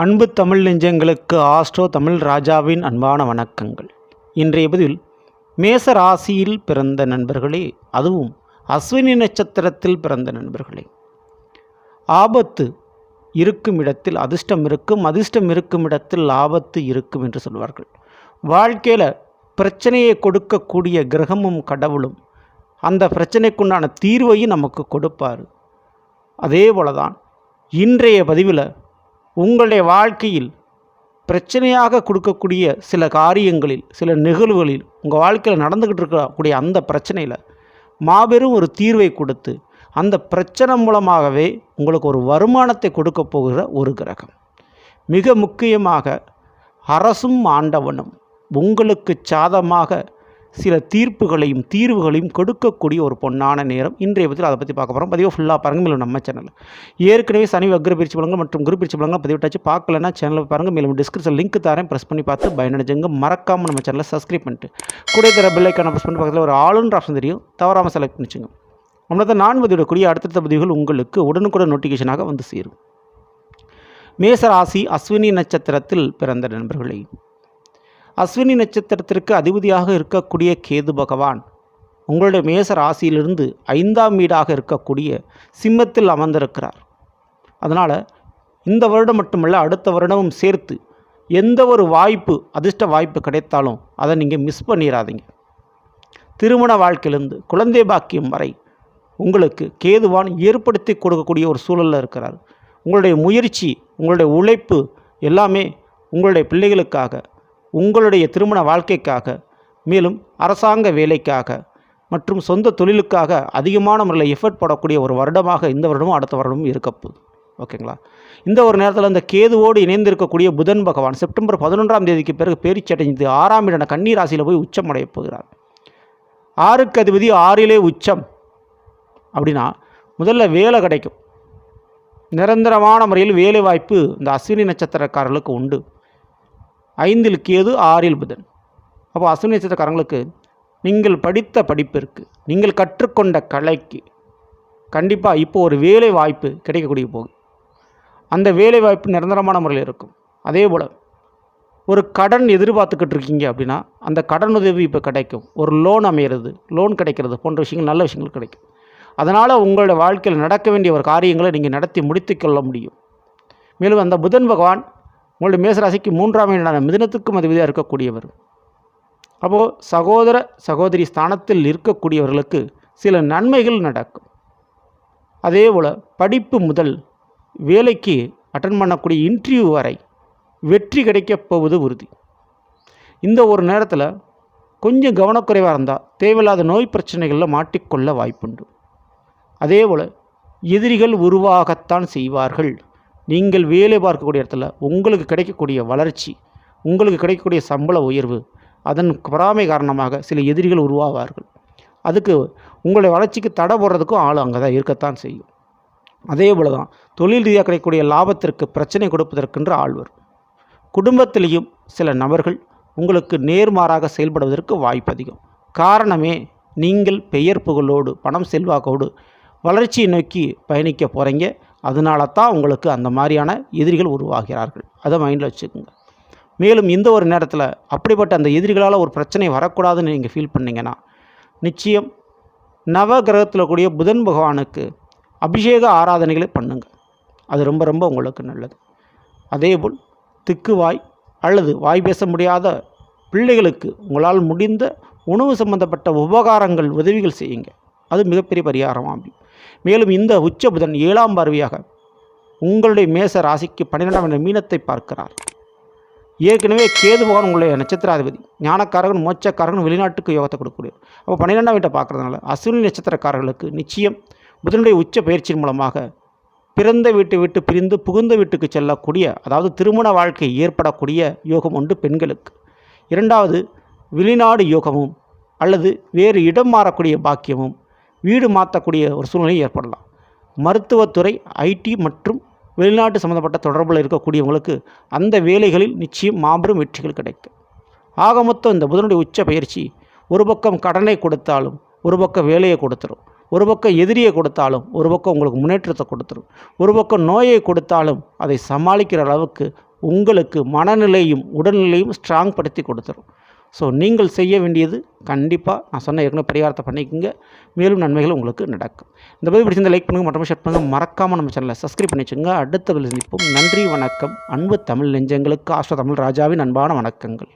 அன்பு தமிழ் நெஞ்சங்களுக்கு ஆஸ்ட்ரோ தமிழ் ராஜாவின் அன்பான வணக்கங்கள். இன்றைய பதில் மேச ராசியில் பிறந்த நண்பர்களே அதுவும் அஸ்வினி நட்சத்திரத்தில் பிறந்த நண்பர்களே. ஆபத்து இருக்கும் இடத்தில் அதிர்ஷ்டம் இருக்கும் அதிர்ஷ்டம் இருக்கும் இடத்தில் ஆபத்து இருக்கும் என்று சொல்வார்கள். வாழ்க்கையில் பிரச்சனையை கொடுக்கக்கூடிய கிரகமும் கடவுளும் அந்த பிரச்சனைக்குண்டான தீர்வையும் நமக்கு கொடுப்பார். அதே போல தான் இன்றைய பதிவில் உங்களுடைய வாழ்க்கையில் பிரச்சனையாக கொடுக்கக்கூடிய சில காரியங்களில் சில நிகழ்வுகளில் உங்கள் வாழ்க்கையில் நடந்துக்கிட்டு இருக்கக்கூடிய அந்த பிரச்சனையில் மாபெரும் ஒரு தீர்வை கொடுத்து அந்த பிரச்சனை மூலமாகவே உங்களுக்கு ஒரு வருமானத்தை கொடுக்க போகிற ஒரு கிரகம். மிக முக்கியமாக அரசும் ஆண்டவனும் உங்களுக்கு சாதமாக சில தீர்ப்புகளையும் தீர்வுகளையும் கொடுக்கக்கூடிய ஒரு பொன்னான நேரம். இன்றைய பற்றி அதை பற்றி பார்க்க போகிறோம் பதிவு ஃபுல்லாக பாருங்கள் மேலும் நம்ம சேனலில் ஏற்கனவே சனி வக்ர பிரிச்சு பலங்கள் மற்றும் குரு பிரிச்சு பலங்கள் பதிவிட்டாச்சு. பார்க்கலன்னா சேனலில் பாருங்கள் மேலும் டிஸ்கிரிப்ஷன் லிங்க் தரேன். ப்ரெஸ் பண்ணி பார்த்து பயனடைஞ்சுங்க. மறக்காமல் நம்ம சேனலை சப்ஸ்கிரைப் பண்ணிட்டு. கூட தர பில்லைக்கான ப்ரெஸ் பண்ணி பக்கத்தில் ஒரு ஆளுன்ற ஆப்ஷன் தெரியும். தவறாமல் செலக்ட் பண்ணிச்சுங்க. நம்மளது நான் பதிவிடக்கூடிய அடுத்தடுத்த பதிவுகள் உங்களுக்கு உடனுக்குடன் நோட்டிஃபிகேஷனாக வந்து சேரும். மேசராசி அஸ்வினி நட்சத்திரத்தில் பிறந்த நண்பர்களே அஸ்வினி நட்சத்திரத்திற்கு அதிபதியாக இருக்கக்கூடிய கேது பகவான் உங்களுடைய மேச ராசியிலிருந்து ஐந்தாம் வீடாக இருக்கக்கூடிய சிம்மத்தில் அமர்ந்திருக்கிறார். அதனால் இந்த வருடம் மட்டுமல்ல அடுத்த வருடமும் சேர்த்து எந்த ஒரு வாய்ப்பு அதிர்ஷ்ட வாய்ப்பு கிடைத்தாலும் அதை நீங்கள் மிஸ் பண்ணிடாதீங்க திருமண வாழ்க்கையிலிருந்து குழந்தை பாக்கியம் வரை உங்களுக்கு கேதுவான் ஏற்படுத்தி கொடுக்கக்கூடிய ஒரு சூழலில் இருக்கிறார். உங்களுடைய முயற்சி உங்களுடைய உழைப்பு எல்லாமே உங்களுடைய பிள்ளைகளுக்காக உங்களுடைய திருமண வாழ்க்கைக்காக மேலும் அரசாங்க வேலைக்காக மற்றும் சொந்த தொழிலுக்காக அதிகமான முறையில் எஃபர்ட் போடக்கூடிய ஒரு வருடமாக இந்த வருடமும் அடுத்த வருடமும் இருக்கப்போகுது ஓகேங்களா இந்த ஒரு நேரத்தில் அந்த கேதுவோடு இணைந்திருக்கக்கூடிய புதன் பகவான் செப்டம்பர் பதினொன்றாம் தேதிக்கு பிறகு பேரிச்சடைந்து ஆறாம் இடம் கன்னி ராசியில் போய் உச்சம் அடைய போகிறார். ஆறுக்கு அதிபதி ஆறிலே உச்சம். அப்படின்னா முதல்ல வேலை கிடைக்கும். நிரந்தரமான முறையில் வேலை வாய்ப்பு இந்த அஸ்வினி நட்சத்திரக்காரர்களுக்கு உண்டு. ஐந்தில் கேது ஆறில் புதன். அப்போ அஸ்வினி நட்சத்திரக்காரங்களுக்கு நீங்கள் படித்த படிப்பிற்கு நீங்கள் கற்றுக்கொண்ட கலைக்கு கண்டிப்பாக இப்போ ஒரு வேலை வாய்ப்பு கிடைக்கக்கூடிய போகுது அந்த வேலை வாய்ப்பு நிரந்தரமான முறையில் இருக்கும். அதே போல் ஒரு கடன் எதிர்பார்த்துக்கிட்டு இருக்கீங்க அப்படின்னா அந்த கடன் உதவி இப்போ கிடைக்கும். ஒரு லோன் அமையிறது லோன் கிடைக்கிறது போன்ற விஷயங்கள் நல்ல விஷயங்கள் கிடைக்கும். அதனால் உங்களோட வாழ்க்கையில் நடக்க வேண்டிய ஒரு காரியங்களை நீங்கள் நடத்தி முடித்து கொள்ள முடியும். மேலும் அந்த புதன் பகவான் உங்களுடைய மேசராசிக்கு மூன்றாம் இடமான மிதனத்துக்கும் அதிபதியாக இருக்கக்கூடியவர். அப்போது சகோதர சகோதரி ஸ்தானத்தில் இருக்கக்கூடியவர்களுக்கு சில நன்மைகள் நடக்கும். அதே போல் படிப்பு முதல் வேலைக்கு அட்டன் பண்ணக்கூடிய இன்டர்வியூ வரை வெற்றி கிடைக்கப் போவது உறுதி. இந்த ஒரு நேரத்தில் கொஞ்சம் கவனக்குறைவாக இருந்தால் தேவையில்லாத நோய் பிரச்சனைகளில் மாட்டிக்கொள்ள வாய்ப்புண்டு. அதே போல் எதிரிகள் உருவாகத்தான் செய்வார்கள். நீங்கள் வேலை பார்க்கக்கூடிய இடத்துல உங்களுக்கு கிடைக்கக்கூடிய வளர்ச்சி உங்களுக்கு கிடைக்கக்கூடிய சம்பள உயர்வு அதன் பொறாமை காரணமாக சில எதிரிகள் உருவாவார்கள். அதுக்கு உங்களுடைய வளர்ச்சிக்கு தடை போடுறதுக்கும் ஆள் அங்கே தான் இருக்கத்தான் செய்யும். அதே போல் தான் தொழில் ரீதியாக கிடைக்கக்கூடிய லாபத்திற்கு பிரச்சனை கொடுப்பதற்கென்று ஆள் வரும். குடும்பத்திலையும் சில நபர்கள் உங்களுக்கு நேர்மாறாக செயல்படுவதற்கு வாய்ப்பு அதிகம். காரணமே நீங்கள் பெயர் புகழோடு பணம் செல்வாக்கோடு வளர்ச்சியை நோக்கி பயணிக்க போகிறீங்க அதனால தான் உங்களுக்கு அந்த மாதிரியான எதிரிகள் உருவாகிறார்கள். அதை மைண்டில் வச்சுக்கோங்க. மேலும் இந்த ஒரு நேரத்தில் அப்படிப்பட்ட அந்த எதிரிகளால் ஒரு பிரச்சனை வரக்கூடாதுன்னு நீங்கள் ஃபீல் பண்ணிங்கன்னா நிச்சயம் நவ கிரகத்தில் கூடிய புதன் பகவானுக்கு அபிஷேக ஆராதனைகளை பண்ணுங்கள் அது ரொம்ப ரொம்ப உங்களுக்கு நல்லது. அதேபோல் திக்குவாய் அல்லது வாய் பேச முடியாத பிள்ளைகளுக்கு உங்களால் முடிந்த உணவு சம்பந்தப்பட்ட உபகாரங்கள் உதவிகள் செய்யுங்க. அது மிகப்பெரிய பரிகாரம் அமையும் மேலும் இந்த உச்ச புதன் ஏழாம் பார்வையாக உங்களுடைய மேச ராசிக்கு பன்னிரெண்டாம் என்ற மீனத்தை பார்க்கிறார். ஏற்கனவே கேது பகவான் உங்களுடைய நட்சத்திராதிபதி ஞானக்காரகன் மோச்சக்காரகன் வெளிநாட்டுக்கு யோகத்தை கொடுக்கக்கூடிய அப்போ பன்னிரெண்டாம் வீட்டை பார்க்குறதுனால அசுனி நட்சத்திரக்காரர்களுக்கு நிச்சயம் புதனுடைய உச்ச பயிற்சியின் மூலமாக பிறந்த வீட்டை விட்டு பிரிந்து புகுந்த வீட்டுக்கு செல்லக்கூடிய அதாவது திருமண வாழ்க்கை ஏற்படக்கூடிய யோகம் உண்டு பெண்களுக்கு. இரண்டாவது வெளிநாடு யோகமும் அல்லது வேறு இடம் மாறக்கூடிய பாக்கியமும் வீடு மாற்றக்கூடிய ஒரு சூழ்நிலை ஏற்படலாம். மருத்துவத்துறை ஐடி மற்றும் வெளிநாட்டு சம்மந்தப்பட்ட தொடர்பில் இருக்கக்கூடியவங்களுக்கு அந்த வேலைகளில் நிச்சயம் மாபெரும் வெற்றிகள் கிடைக்கும் ஆக மொத்தம் இந்த புதனுடைய உச்ச பயிற்சி ஒரு பக்கம் கடனை கொடுத்தாலும் ஒரு பக்கம் வேலையை கொடுத்துரும். ஒரு பக்கம் எதிரியை கொடுத்தாலும் ஒரு பக்கம் உங்களுக்கு முன்னேற்றத்தை கொடுத்துரும். ஒரு பக்கம் நோயை கொடுத்தாலும் அதை சமாளிக்கிற அளவுக்கு உங்களுக்கு மனநிலையும் உடல்நிலையும் ஸ்ட்ராங் படுத்தி கொடுத்துரும். ஸோ நீங்கள் செய்ய வேண்டியது கண்டிப்பாக நான் சொன்ன ஏற்கனவே பரிகாரத்தை பண்ணிக்கோங்க. மேலும் நன்மைகள் உங்களுக்கு நடக்கும். இந்த பதிவு பிடிச்சிருந்த லைக் பண்ணுங்கள் மற்றும் ஷேர் பண்ணுங்கள் மறக்காமல் நம்ம சேனலை சப்ஸ்கிரைப் பண்ணி வச்சுங்க அடுத்த சந்திப்போம். நன்றி வணக்கம். அன்பு தமிழ் நெஞ்சங்களுக்கு ஆஸ்வ தமிழ் ராஜாவின் அன்பான வணக்கங்கள்.